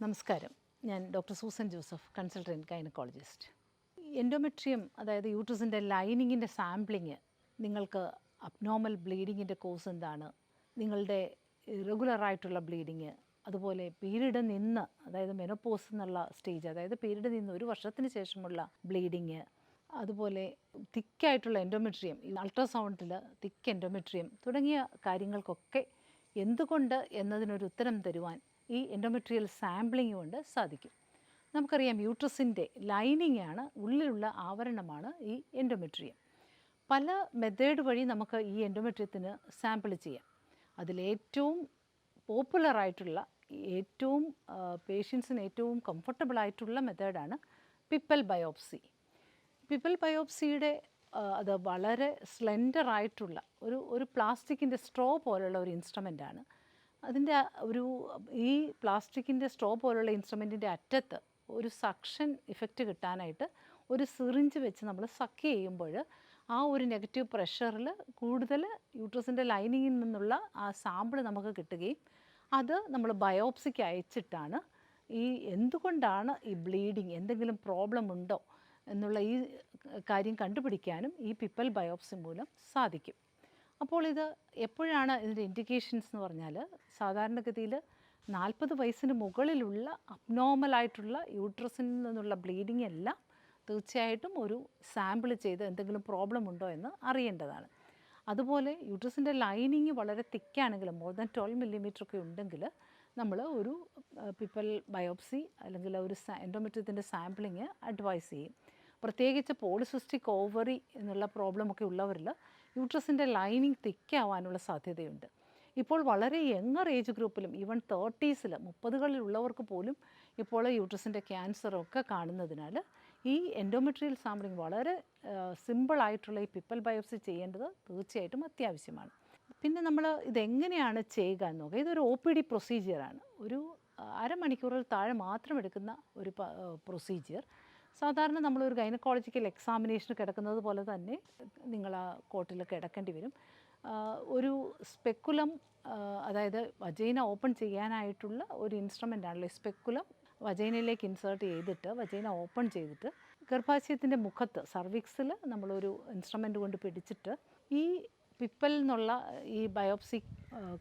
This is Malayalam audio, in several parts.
നമസ്കാരം. ഞാൻ doctor Susan Joseph consultant gynaecologist. Endometrium അതായത് യൂട്രസിന്റെ ലൈനിങ്ങിന്റെ സാമ്പിളിങ് നിങ്ങൾക്ക് അബ്നോർമൽ ബ്ലീഡിങ്ങിന്റെ കോസ് എന്താണ് നിങ്ങളുടെ റെഗുലറായിട്ടുള്ള ബ്ലീഡിങ് അതുപോലെ പീരീഡ് നിന്ന് അതായത് മെനോപോസ് എന്നുള്ള സ്റ്റേജ് അതായത് പീരീഡ് നിന്ന് ഒരു വർഷത്തിന് ശേഷമുള്ള ബ്ലീഡിങ് അതുപോലെ തിക്കായിട്ടുള്ള എൻഡോമെട്രിയം അൾട്രാസൗണ്ടിൽ തിക്ക് എൻഡോമെട്രിയം തുടങ്ങിയ കാര്യങ്ങൾക്കൊക്കെ എന്തുകൊണ്ട് എന്നതിനൊരു ഉത്തരം തരുവാൻ ഈ എൻഡോമെട്രിയൽ സാമ്പിളിംഗ് കൊണ്ട് സാധിക്കും. നമുക്കറിയാം യൂട്രസിന്റെ ലൈനിങ് ആണ് ഉള്ളിലുള്ള ആവരണമാണ് ഈ എൻഡോമെട്രിയം പല മെത്തേഡ് വഴി നമുക്ക് ഈ എൻഡോമെട്രിയത്തിന് സാമ്പിൾ ചെയ്യാം. അതിലേറ്റവും പോപ്പുലറായിട്ടുള്ള ഏറ്റവും പേഷ്യൻസിന് ഏറ്റവും കംഫർട്ടബിൾ ആയിട്ടുള്ള മെത്തേഡാണ് പിപ്പൽ ബയോപ്സി പിപ്പൽ ബയോപ്സിയുടെ അത് വളരെ സ്ലെൻഡർ ആയിട്ടുള്ള ഒരു ഒരു പ്ലാസ്റ്റിക്കിന്റെ സ്ട്രോ പോലുള്ള ഒരു ഇൻസ്ട്രുമെന്റാണ് അതിന്റെ ഒരു ഈ പ്ലാസ്റ്റിക്കിന്റെ സ്ട്രോ പോലുള്ള ഇൻസ്ട്രുമെന്റിന്റെ അറ്റത്ത് ഒരു സക്ഷൻ ഇഫക്റ്റ് കിട്ടാനായിട്ട് ഒരു സിറിഞ്ച് വെച്ച് നമ്മൾ സക്ക് ചെയ്യുമ്പോൾ ആ ഒരു നെഗറ്റീവ് പ്രഷറിൽ കൂടുതൽ യൂട്രസിന്റെ ലൈനിങ്ങിൽ നിന്നുള്ള ആ സാമ്പിൾ നമുക്ക് കിട്ടുകയും അത് നമ്മൾ ബയോപ്സിക്ക് അയച്ചിട്ടാണ് ഈ എന്തുകൊണ്ടാണ് ഈ ബ്ലീഡിങ് എന്തെങ്കിലും പ്രോബ്ലം ഉണ്ടോ എന്നുള്ള ഈ കാര്യം കണ്ടുപിടിക്കാനും ഈ പിപ്പൽ ബയോപ്സി മൂലം സാധിക്കും. അപ്പോൾ ഇത് എപ്പോഴാണ് ഇതിന്റെ ഇൻഡിക്കേഷൻസ് എന്ന് പറഞ്ഞാൽ സാധാരണഗതിയിൽ നാൽപ്പത് വയസ്സിന് മുകളിലുള്ള അബ്നോർമലായിട്ടുള്ള യൂട്രസിൽ നിന്നുള്ള ബ്ലീഡിംഗ് എല്ലാം തീർച്ചയായിട്ടും ഒരു സാമ്പിൾ ചെയ്ത് എന്തെങ്കിലും പ്രോബ്ലം ഉണ്ടോ എന്ന് അറിയേണ്ടതാണ്. അതുപോലെ യൂട്രസിന്റെ ലൈനിങ് വളരെ തിക്കാണെങ്കിൽ മോർ ദാൻ ട്വൽവ് മില്ലിമീറ്റർ ഒക്കെ ഉണ്ടെങ്കിൽ നമ്മൾ ഒരു പിപ്പൽ ബയോപ്സി അല്ലെങ്കിൽ ഒരു എൻഡോമെട്രിയത്തിന്റെ സാമ്പിളിങ് അഡ്വൈസ് ചെയ്യും. പ്രത്യേകിച്ച് പോളിസിസ്റ്റിക് ഓവറി എന്നുള്ള പ്രോബ്ലമൊക്കെ ഉള്ളവരിൽ യൂട്രസിന്റെ ലൈനിങ് തിക്കാവാനുള്ള സാധ്യതയുണ്ട്. ഇപ്പോൾ വളരെ യങ്ങർ ഏജ് ഗ്രൂപ്പിലും ഈവൻ തേർട്ടീസിൽ മുപ്പതുകളിലുള്ളവർക്ക് പോലും ഇപ്പോൾ യൂട്രസിന്റെ ക്യാൻസറൊക്കെ കാണുന്നതിനാൽ ഈ എൻഡോമെട്രിയൽ സാമ്പിളിംഗ് വളരെ സിമ്പിളായിട്ടുള്ള ഈ പിപ്പൽ ബയോപ്സി ചെയ്യേണ്ടത് തീർച്ചയായിട്ടും അത്യാവശ്യമാണ്. പിന്നെ നമ്മൾ ഇതെങ്ങനെയാണ് ചെയ്യുക എന്ന് നോക്കുക ഇതൊരു ഒ പി ഡി പ്രൊസീജിയറാണ്. ഒരു അരമണിക്കൂറിൽ താഴെ മാത്രം എടുക്കുന്ന ഒരു പ്രൊസീജിയർ. സാധാരണ നമ്മളൊരു ഗൈനക്കോളജിക്കൽ എക്സാമിനേഷന് കിടക്കുന്നത് പോലെ തന്നെ നിങ്ങൾ ആ കോട്ടിൽ കിടക്കേണ്ടി വരും. ഒരു സ്പെക്കുലം അതായത് വജൈന ഓപ്പൺ ചെയ്യാനായിട്ടുള്ള ഒരു ഇൻസ്ട്രുമെന്റ് ആണല്ലോ. സ്പെക്കുലം വജൈനയിലേക്ക് ഇൻസേർട്ട് ചെയ്തിട്ട് വജൈന ഓപ്പൺ ചെയ്തിട്ട് ഗർഭാശയത്തിന്റെ മുഖത്ത് സർവിക്സിൽ നമ്മളൊരു ഇൻസ്ട്രുമെന്റ് കൊണ്ട് പിടിച്ചിട്ട് ഈ പിപ്പൽ എന്നുള്ള ഈ ബയോപ്സി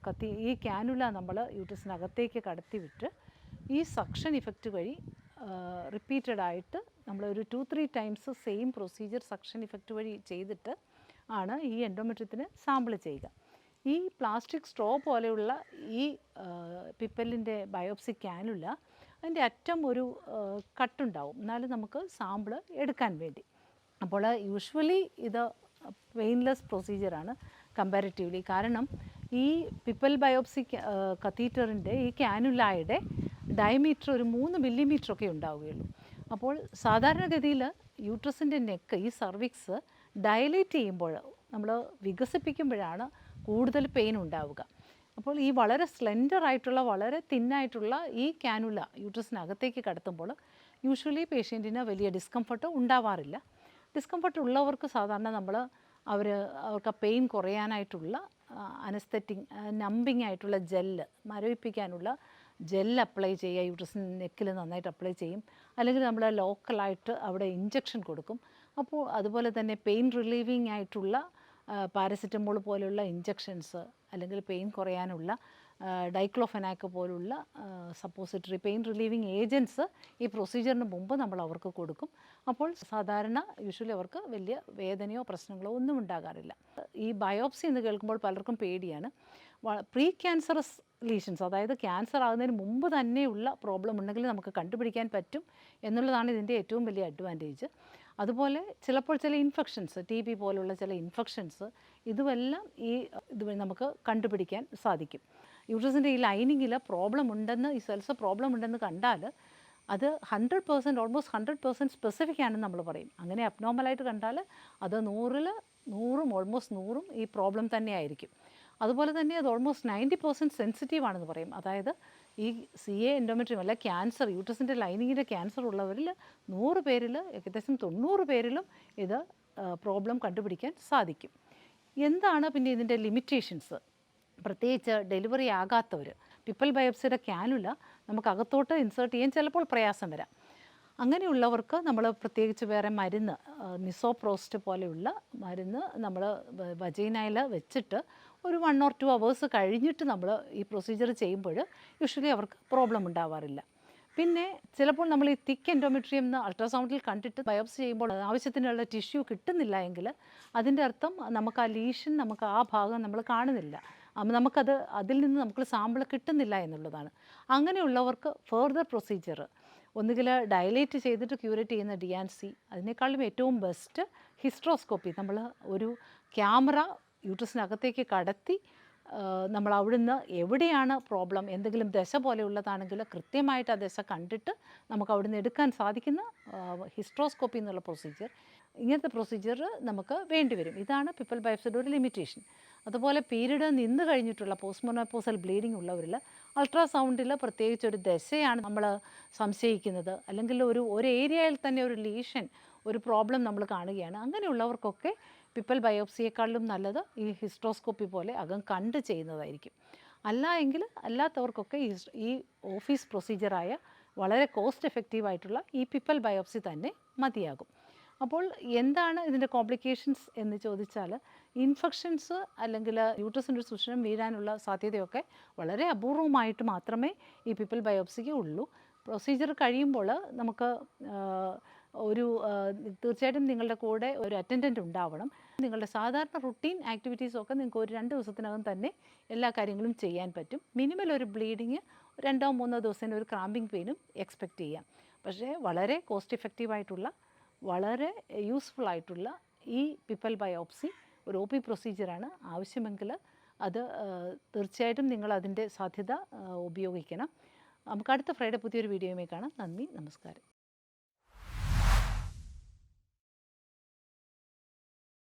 കത്തി ഈ ക്യാനുല നമ്മൾ യൂട്രസിനകത്തേക്ക് കടത്തിവിട്ട് ഈ സക്ഷൻ ഇഫക്റ്റ് വഴി റിപ്പീറ്റഡ് ആയിട്ട് നമ്മൾ ഒരു two three times same procedure suction effect വഴി ചെയ്തിട്ട് ആണ് ഈ എൻഡോമെട്രിയത്തിന് സാമ്പിൾ ചെയ്യുക. ഈ പ്ലാസ്റ്റിക് സ്ട്രോ പോലെയുള്ള ഈ പിപ്പലിന്റെ ബയോപ്സി ക്യാനുള്ള അതിന്റെ അറ്റം ഒരു കട്ടുണ്ടാവും എന്നാലും നമുക്ക് സാമ്പിൾ എടുക്കാൻ വേണ്ടി. അപ്പോൾ യൂഷ്വലി ഇത് പെയിൻലെസ് പ്രൊസീജിയറാണ് കമ്പാരിറ്റീവ്ലി കാരണം ഈ പിപ്പൽ ബയോപ്സി കത്തീറ്ററിന്റെ ഈ ക്യാനുലായുടെ ഡയമീറ്റർ ഒരു മൂന്ന് മില്ലിമീറ്റർ ഒക്കെ ഉണ്ടാവുകയുള്ളൂ. അപ്പോൾ സാധാരണഗതിയിൽ യൂട്രസിന്റെ നെക്ക് ഈ സർവിക്സ് ഡയലേറ്റ് ചെയ്യുമ്പോൾ നമ്മൾ വികസിപ്പിക്കുമ്പോഴാണ് കൂടുതൽ പെയിൻ ഉണ്ടാവുക. അപ്പോൾ ഈ വളരെ സ്ലെൻഡർ ആയിട്ടുള്ള വളരെ തിന്നായിട്ടുള്ള ഈ കാനുല യൂട്രസിനകത്തേക്ക് കടത്തുമ്പോൾ യൂഷ്വലി പേഷ്യന്റിന് വലിയ ഡിസ്കംഫർട്ട് ഉണ്ടാവാറില്ല. ഡിസ്കംഫർട്ട് ഉള്ളവർക്ക് സാധാരണ നമ്മൾ അവർ അവർക്ക് ആ പെയിൻ കുറയാനായിട്ടുള്ള അനസ്തെറ്റിക് നമ്പിങ് ആയിട്ടുള്ള ജെല്ല് മരവിപ്പിക്കാനുള്ള ജെല്ല് അപ്ലൈ ചെയ്യുക യൂട്രസ് നെക്കിൽ നന്നായിട്ട് അപ്ലൈ ചെയ്യും. അല്ലെങ്കിൽ നമ്മൾ ലോക്കലായിട്ട് അവിടെ ഇഞ്ചക്ഷൻ കൊടുക്കും. അപ്പോൾ അതുപോലെ തന്നെ പെയിൻ റിലീവിങ് ആയിട്ടുള്ള പാരസിറ്റമോൾ പോലുള്ള ഇഞ്ചക്ഷൻസ് അല്ലെങ്കിൽ പെയിൻ കുറയാനുള്ള ഡൈക്ലോഫെനാക്ക് പോലുള്ള സപ്പോസിറ്ററി പെയിൻ റിലീവിങ് ഏജൻസ് ഈ പ്രൊസീജിയറിന് മുമ്പ് നമ്മൾ അവർക്ക് കൊടുക്കും. അപ്പോൾ സാധാരണ യൂഷ്വലി അവർക്ക് വലിയ വേദനയോ പ്രശ്നങ്ങളോ ഒന്നും ഉണ്ടാകാറില്ല. ഈ ബയോപ്സി എന്ന് കേൾക്കുമ്പോൾ പലർക്കും പേടിയാണ്. പ്രീ ക്യാൻസറസ് ലീഷൻസ് അതായത് ക്യാൻസർ ആകുന്നതിന് മുമ്പ് തന്നെയുള്ള പ്രോബ്ലം ഉണ്ടെങ്കിൽ നമുക്ക് കണ്ടുപിടിക്കാൻ പറ്റും എന്നുള്ളതാണ് ഇതിന്റെ ഏറ്റവും വലിയ അഡ്വാന്റേജ് അതുപോലെ ചിലപ്പോൾ ചില ഇൻഫെക്ഷൻസ് ടി ബി പോലുള്ള ചില ഇൻഫെക്ഷൻസ് ഇതുമെല്ലാം ഈ ഇതുവഴി നമുക്ക് കണ്ടുപിടിക്കാൻ സാധിക്കും. യൂട്രസിന്റെ ഈ ലൈനിങ്ങിൽ പ്രോബ്ലം ഉണ്ടെന്ന് ഈ സെൽസ് പ്രോബ്ലം ഉണ്ടെന്ന് കണ്ടാൽ അത് hundred percent almost hundred percent specific ആണെന്ന് നമ്മൾ പറയും. അങ്ങനെ അബ്നോർമലായിട്ട് കണ്ടാൽ അത് നൂറിൽ നൂറും ഓൾമോസ്റ്റ് നൂറും ഈ പ്രോബ്ലം തന്നെയായിരിക്കും. അതുപോലെ തന്നെ അത് ഓൾമോസ്റ്റ് നയന്റി പെർസെന്റ് സെൻസിറ്റീവ് ആണെന്ന് പറയും. അതായത് ഈ സി എ എൻഡോമെട്രിയം അല്ല ക്യാൻസർ യൂട്രസിന്റെ ലൈനിങ്ങിന്റെ ക്യാൻസർ ഉള്ളവരിൽ നൂറ് പേരിൽ ഏകദേശം തൊണ്ണൂറ് പേരിലും ഇത് പ്രോബ്ലം കണ്ടുപിടിക്കാൻ സാധിക്കും. എന്താണ് പിന്നെ ഇതിന്റെ ലിമിറ്റേഷൻസ് പ്രത്യേകിച്ച് ഡെലിവറി ആകാത്തവർ പിപ്പൽ ബയോപ്സിയുടെ ക്യാനുല നമുക്ക് അകത്തോട്ട് ഇൻസേർട്ട് ചെയ്യാൻ ചിലപ്പോൾ പ്രയാസം വരാം. അങ്ങനെയുള്ളവർക്ക് നമ്മൾ പ്രത്യേകിച്ച് വേറെ മരുന്ന് നിസോപ്രോസ്റ്റ് പോലെയുള്ള മരുന്ന് നമ്മൾ വജൈനയിൽ വെച്ചിട്ട് ഒരു വൺ ഓർ ടു അവേഴ്സ് കഴിഞ്ഞിട്ട് നമ്മൾ ഈ പ്രൊസീജിയർ ചെയ്യുമ്പോൾ യൂഷ്വലി അവർക്ക് പ്രോബ്ലം ഉണ്ടാവാറില്ല. പിന്നെ ചിലപ്പോൾ നമ്മൾ ഈ തിക്ക് എൻഡോമെട്രിയം എന്ന് അൾട്രാസൗണ്ടിൽ കണ്ടിട്ട് ബയോപ്സി ചെയ്യുമ്പോൾ ആവശ്യത്തിനുള്ള ടിഷ്യൂ കിട്ടുന്നില്ല എങ്കിൽ അതിന്റെ അർത്ഥം നമുക്ക് ആ ലീഷൻ നമുക്ക് ആ ഭാഗം നമ്മൾ കാണുന്നില്ല. നമുക്കത് അതിൽ നിന്ന് നമുക്ക് സാമ്പിൾ കിട്ടുന്നില്ല എന്നുള്ളതാണ്. അങ്ങനെയുള്ളവർക്ക് ഫർദർ പ്രൊസീജിയർ ഒന്നുകിൽ ഡയലേറ്റ് ചെയ്തിട്ട് ക്യൂരേറ്റ് ചെയ്യുന്ന ഡി ആൻ സി അതിനേക്കാളും ഏറ്റവും ബെസ്റ്റ് ഹിസ്ട്രോസ്കോപ്പി നമ്മൾ ഒരു ക്യാമറ യൂട്രസിനകത്തേക്ക് കടത്തി നമ്മൾ അവിടുന്ന് എവിടെയാണ് പ്രോബ്ലം എന്തെങ്കിലും ദശ പോലെയുള്ളതാണെങ്കിൽ കൃത്യമായിട്ട് ആ ദശ കണ്ടിട്ട് നമുക്ക് അവിടുന്ന് എടുക്കാൻ സാധിക്കുന്ന ഹിസ്ട്രോസ്കോപ്പി എന്നുള്ള പ്രൊസീജിയർ ഇങ്ങനത്തെ പ്രൊസീജിയർ നമുക്ക് വേണ്ടിവരും ഇതാണ് പിപ്പൽ ബയോപ്സിയുടെ ഒരു ലിമിറ്റേഷൻ അതുപോലെ പീരീഡ് നിന്ന് കഴിഞ്ഞിട്ടുള്ള പോസ്റ്റ്മോണോപ്പോസൽ ബ്ലീഡിംഗ് ഉള്ളവരിൽ അൾട്രാസൗണ്ടിൽ പ്രത്യേകിച്ച് ഒരു ദശയാണ് നമ്മൾ സംശയിക്കുന്നത്. അല്ലെങ്കിൽ ഒരു ഒരു ഏരിയയിൽ തന്നെ ഒരു ലീഷൻ ഒരു പ്രോബ്ലം നമ്മൾ കാണുകയാണ്. അങ്ങനെയുള്ളവർക്കൊക്കെ പിപ്പൽ ബയോപ്സിയേക്കാളും നല്ലത് ഈ ഹിസ്ട്രോസ്കോപ്പി പോലെ അകം കണ്ട് ചെയ്യുന്നതായിരിക്കും. അല്ല എങ്കിൽ അല്ലാത്തവർക്കൊക്കെ ഈ ഓഫീസ് പ്രൊസീജിയറായ വളരെ കോസ്റ്റ് എഫക്റ്റീവ് ആയിട്ടുള്ള ഈ പിപ്പൽ ബയോപ്സി തന്നെ മതിയാകും. അപ്പോൾ എന്താണ് ഇതിന്റെ കോംപ്ലിക്കേഷൻസ് എന്ന് ചോദിച്ചാൽ ഇൻഫെക്ഷൻസ് അല്ലെങ്കിൽ യൂട്രസിന്റെ സൂക്ഷണം വീഴാനുള്ള സാധ്യതയൊക്കെ വളരെ അപൂർവമായിട്ട് മാത്രമേ ഈ പിപ്പിൾ ബയോപ്സിക്ക് ഉള്ളൂ. പ്രൊസീജിയർ കഴിയുമ്പോൾ നമുക്ക് ഒരു തീർച്ചയായിട്ടും നിങ്ങളുടെ കൂടെ ഒരു അറ്റൻഡന്റ് ഉണ്ടാവണം. നിങ്ങളുടെ സാധാരണ റുട്ടീൻ ആക്ടിവിറ്റീസൊക്കെ നിങ്ങൾക്ക് ഒരു രണ്ട് ദിവസത്തിനകം തന്നെ എല്ലാ കാര്യങ്ങളും ചെയ്യാൻ പറ്റും. മിനിമൽ ഒരു ബ്ലീഡിങ് രണ്ടോ മൂന്നോ ദിവസത്തിന് ഒരു ക്രാമ്പിംഗ് പെയിനും എക്സ്പെക്റ്റ് ചെയ്യാം. പക്ഷേ വളരെ കോസ്റ്റ് എഫക്റ്റീവായിട്ടുള്ള വളരെ യൂസ്ഫുൾ ആയിട്ടുള്ള ഈ പിപ്പൽ ബയോപ്സി ഒരു ഒ പി പ്രൊസീജിയറാണ് ആവശ്യമെങ്കിൽ അത് തീർച്ചയായിട്ടും നിങ്ങൾ അതിന്റെ സാധ്യത ഉപയോഗിക്കണം. നമുക്ക് അടുത്ത ഫ്രൈഡേ പുതിയൊരു വീഡിയോയുമായി കാണാം. നന്ദി നമസ്കാരം.